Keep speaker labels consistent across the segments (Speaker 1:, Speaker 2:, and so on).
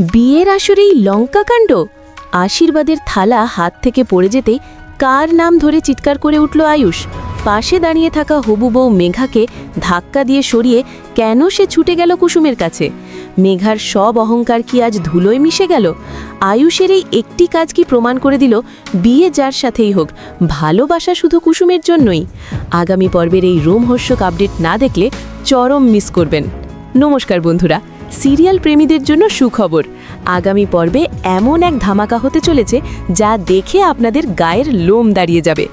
Speaker 1: বিয়ের আসরেই লঙ্কাকাণ্ড আশীর্বাদের থালা হাত থেকে পড়ে যেতেই কার নাম ধরে চিৎকার করে উঠল আয়ুষ? পাশে দাঁড়িয়ে থাকা হবু বউ মেঘাকে ধাক্কা দিয়ে সরিয়ে কেন সে ছুটে গেল কুসুমের কাছে? মেঘার সব অহংকার কি আজ ধুলোয় মিশে গেল? আয়ুষের এই একটি কাজ কি প্রমাণ করে দিল বিয়ে যার সাথেই হোক, ভালোবাসা শুধু কুসুমের জন্যই? আগামী পর্বের এই রোমহর্ষক আপডেট না দেখলে চরম মিস করবেন। নমস্কার বন্ধুরা। সিরিয়াল প্রেমীদের জন্য সুখবর। আগামী পর্বে এমন এক ধামাকা হতে চলেছে যা দেখে আপনাদের গায়ের লোম দাঁড়িয়ে যাবে।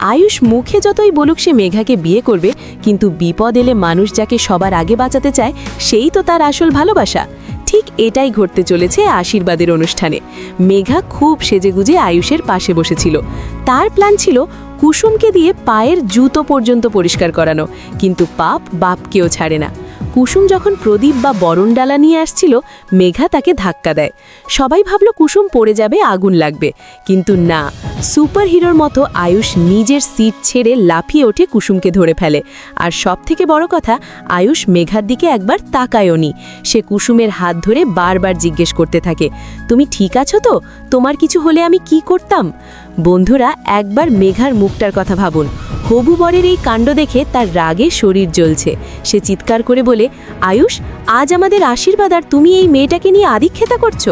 Speaker 1: আয়ুষ মুখে যতই বলুক সে মেঘাকে বিয়ে করবে, কিন্তু বিপদ এলে মানুষ যাকে সবার আগে বাঁচাতে চায়, সেই তো তার আসল ভালোবাসা। ঠিক এটাই ঘটতে চলেছে আশীর্বাদের অনুষ্ঠানে। মেঘা খুব সেজেগুজে আয়ুষের পাশে বসেছিল। তার প্ল্যান ছিল কুসুমকে দিয়ে পায়ের জুতো পর্যন্ত পরিষ্কার করানো, কিন্তু পাপ বাপকেও ছাড়ে না। কুসুম যখন প্রদীপ বা বরণ ডালা নিয়ে আসছিল, মেঘা তাকে ধাক্কা দেয়। সবাই ভাবল কুসুম পড়ে যাবে, আগুন লাগবে। কিন্তু না সুপার হিরোর মতো আয়ুষ নিজের সিট ছেড়ে লাফিয়ে ওঠে কুসুমকে ধরে ফেলে। আর সব থেকে বড় কথা, আয়ুষ মেঘার দিকে একবার তাকায়নি সে কুসুমের হাত ধরে বারবার জিজ্ঞেস করতে থাকে, তুমি ঠিক আছো তো? তোমার কিছু হলে আমি কি করতাম? বন্ধুরা, একবার মেঘার মুখটার কথা ভাবুন। হবু বরের এই কাণ্ড দেখে তার রাগে শরীর জ্বলছে। সে চিৎকার করে বলে, আয়ুষ, আজ আমাদের আশীর্বাদ, আর তুমি এই মেয়েটাকে নিয়ে আদিক্ষেতা করছ?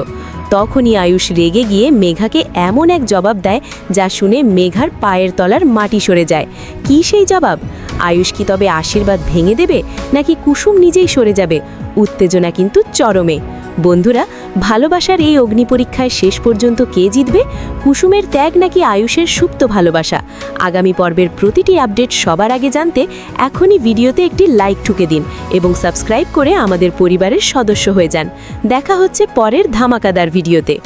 Speaker 1: তখনই আয়ুষ রেগে গিয়ে মেঘাকে এমন এক জবাব দেয় যা শুনে মেঘার পায়ের তলার মাটি সরে যায়। কি সেই জবাব? আয়ুষ কি তবে আশীর্বাদ ভেঙে দেবে, নাকি কুসুম নিজেই সরে যাবে? উত্তেজনা কিন্তু চরমে। বন্ধুরা ভালোবাসার এই অগ্নি পরীক্ষায় শেষ পর্যন্ত কে জিতবে? কুসুমের ত্যাগ নাকি আয়ুষের সুপ্ত ভালোবাসা? আগামী পর্বের প্রতিটি আপডেট সবার আগে জানতে এখনই ভিডিওতে একটি লাইক ঠুকে দিন এবং সাবস্ক্রাইব করে আমাদের পরিবারের সদস্য হয়ে যান। দেখা হচ্ছে পরের ধামাকাদার ভিডিওতে।